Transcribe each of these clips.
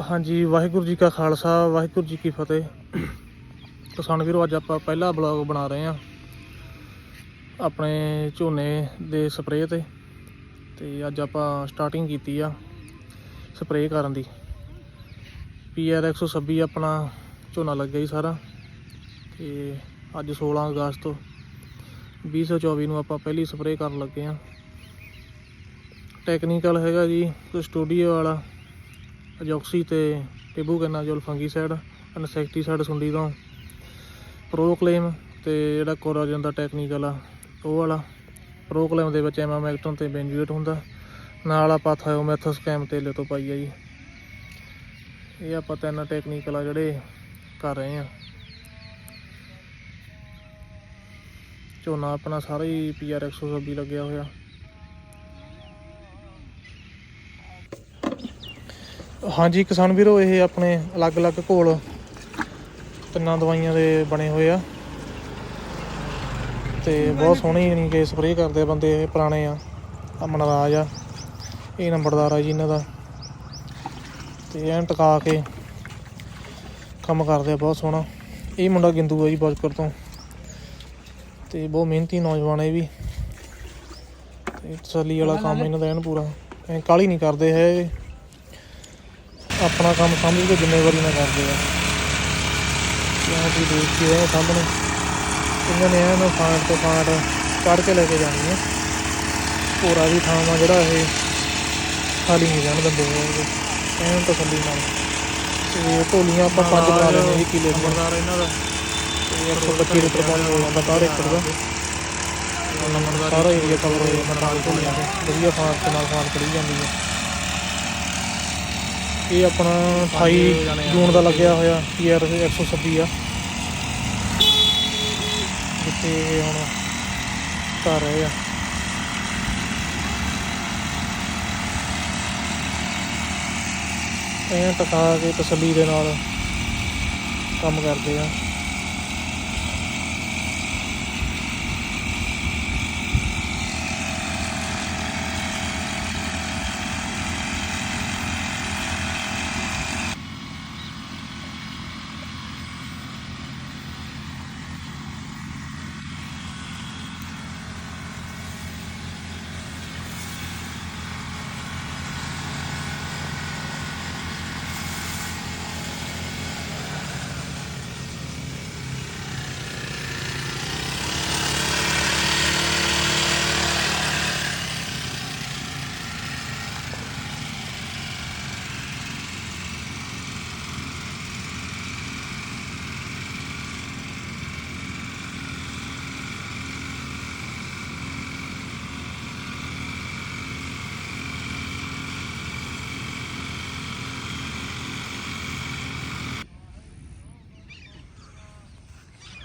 ਹਾਂਜੀ, ਵਾਹਿਗੁਰੂ ਜੀ ਕਾ ਖਾਲਸਾ, ਵਾਹਿਗੁਰੂ ਜੀ ਕੀ ਫਤਿਹ। ਕਿਸਾਨ ਵੀਰੋ, ਅੱਜ ਆਪਾਂ ਪਹਿਲਾ ਬਲੌਗ ਬਣਾ ਰਹੇ ਹਾਂ ਆਪਣੇ ਝੋਨੇ ਦੇ ਸਪਰੇਅ ਤੇ। ਤੇ ਅੱਜ ਆਪਾਂ ਸਟਾਰਟਿੰਗ ਕੀਤੀ ਆ ਸਪਰੇਅ ਕਰਨ ਦੀ। ਪੀਆਰ 126 ਆਪਣਾ ਝੋਨਾ ਲੱਗਿਆ ਜੀ ਸਾਰਾ। ਤੇ ਅੱਜ 16 ਅਗਸਤ 2024 ਨੂੰ ਆਪਾਂ ਪਹਿਲੀ ਸਪਰੇਅ ਕਰਨ ਲੱਗੇ ਆ ਟੈਕਨੀਕਲ ਹੈਗਾ ਜੀ ਸਟੂਡੀਓ ਵਾਲਾ। ਅਜੋਕਸੀ ਤੇ ਟਿਬੂਕੈਨਾਜੋਲ ਫੰਗੀਸਾਈਡ ਇਨਸੈਕਟੀਸਾਈਡ ਸੁੰਡੀ ਤੋਂ। ਪ੍ਰੋਕਲੇਮ ਤੇ ਜਿਹੜਾ ਕੋਰਾਜਨ ਦਾ ਟੈਕਨੀਕਲ ਆ, ਉਹ ਵਾਲਾ। ਪ੍ਰੋਕਲੇਮ ਦੇ ਵਿੱਚ ਐਮਾਮੈਕਟਨ ਤੇ ਬੈਂਜੂਏਟ ਹੁੰਦਾ। ਨਾਲ ਆਪਾਂ ਥਾਇਓਮੈਥਸ ਕੈਮ ਤੇਲੇ ਤੋਂ ਪਾਈ ਆ ਜੀ। ਇਹ ਆਪਾਂ ਤਿੰਨ ਟੈਕਨੀਕਲ ਆ ਜਿਹੜੇ ਕਰ ਰਹੇ ਆ। ਝੋਨਾ ਆਪਣਾ ਸਾਰਾ ਹੀ ਪੀਆਰ 126 ਲੱਗਿਆ ਹੋਇਆ। ਹਾਂਜੀ ਕਿਸਾਨ ਵੀਰੋ ਇਹ ਆਪਣੇ ਅਲੱਗ-ਅਲੱਗ ਘੋਲ ਤਿੰਨਾਂ ਦਵਾਈਆਂ ਦੇ ਬਣੇ ਹੋਏ ਆ। ਤੇ ਬਹੁਤ ਸੋਹਣੀ ਯਾਨੀ ਕਿ ਸਪਰੇਅ ਕਰਦੇ ਬੰਦੇ ਇਹ ਪੁਰਾਣੇ ਆ ਆ ਮਨਰਾਜ ਆ ਇਹ ਨੰਬਰਦਾਰ ਆ ਜੀ ਇਹਨਾਂ ਦਾ। ਤੇ ਐਨ ਟਿਕਾ ਕੇ ਕੰਮ ਕਰਦੇ ਆ ਬਹੁਤ ਸੋਹਣਾ। ਇਹ ਮੁੰਡਾ ਗਿੰਦੂ ਆ ਜੀ ਬੋਜਪੁਰ ਤੋਂ। ਤੇ ਬਹੁਤ ਮਿਹਨਤੀ ਨੌਜਵਾਨ ਹੈ ਇਹ ਵੀ। ਤੇ ਤਸੱਲੀ ਵਾਲਾ ਕੰਮ ਇਹਨਾਂ ਦਾ ਐਨ ਪੂਰਾ। ਕਾਲੀ ਨਹੀਂ ਕਰਦੇ ਹੈ ਆਪਣਾ ਕੰਮ ਸਮਝ ਕੇ ਜ਼ਿੰਮੇਵਾਰੀ ਨਾਲ ਕਰਦੇ ਆ। ਕਿਉਂ ਵੀ ਦੇਖ ਕੇ ਇਹ ਸਾਹਮਣੇ? ਇਹਨਾਂ ਨੇ ਇਹਨੂੰ ਫਾਂਟ ਤੋਂ ਫਾਂਟ ਕੱਢ ਕੇ ਲੈ ਕੇ ਜਾਣੀ ਹੈ ਪੂਰਾ ਵੀ ਥਾਂ ਵਾ ਜਿਹੜਾ ਇਹ ਖਾਲੀ ਨਹੀਂ ਜਾਣ ਦਿੰਦੇ ਹੈਗੇ ਐਨ ਤਸੱਲੀ ਨਾਲ। ਤੇ ਢੋਲੀਆਂ ਆਪਾਂ ਪੰਜ ਬਣਾ ਲੈਣੇ ਜੀ ਕਿਲੇ ਦੀਆਂ। ਇਹਨਾਂ ਦਾ। ਤੇ 125 ਲੀਟਰ ਪਾਣੀ ਹੋ ਜਾਂਦਾ ਪਰ ਏਕੜ ਦਾ ਸਾਰਾ ਏਰੀਆ ਕਵਰ ਹੋ ਜਾਂਦਾ ਨਾਲ ਢੋਲੀਆਂ ਵਧੀਆ ਫਾਂਟ ਨਾਲ ਫਾਂਟ ਕਰੀ ਜਾਂਦੀ ਹੈ ਇਹ ਆਪਣਾ 28 ਜੂਨ ਦਾ ਲੱਗਿਆ ਹੋਇਆ ਪੀਆਰ 126 ਆ। ਜਿੱਥੇ ਇਹ ਹੁਣ ਕਰ ਰਹੇ ਆ। ਇਹ ਟਕਾ ਕੇ ਤਸੱਲੀ ਦੇ ਨਾਲ ਕੰਮ ਕਰਦੇ ਆ।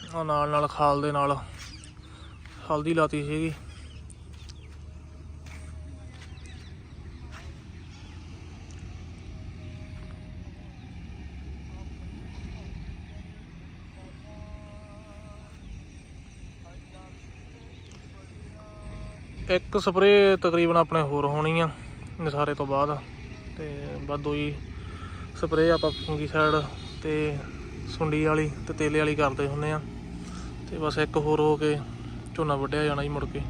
ਆ ਨਾਲ ਨਾਲ ਖਾਲ ਦੇ ਨਾਲ ਹਲਦੀ ਲਾਤੀ ਸੀਗੀ। ਇੱਕ ਸਪਰੇ ਤਕਰੀਬਨ ਆਪਣੇ ਹੋਰ ਹੋਣੀ ਆ ਨਸ਼ਾਰੇ ਤੋਂ ਬਾਅਦ ਤੇ ਬਾਅਦ ਹੀ ਸਪਰੇ ਆਪਾਂ ਫੰਗੀ ਸਾਈਡ ਤੇ ਸੁੰਡੀ ਵਾਲੀ ਤੇ ਤੇਲੇ ਵਾਲੀ ਕਰਦੇ ਹੁੰਨੇ ਆ। ਤੇ ਬਸ ਇੱਕ ਹੋਰ ਹੋ ਕੇ ਝੋਨਾ ਵੱਢਿਆ ਜਾਣਾ ਜੀ ਮੁੜ ਕੇ।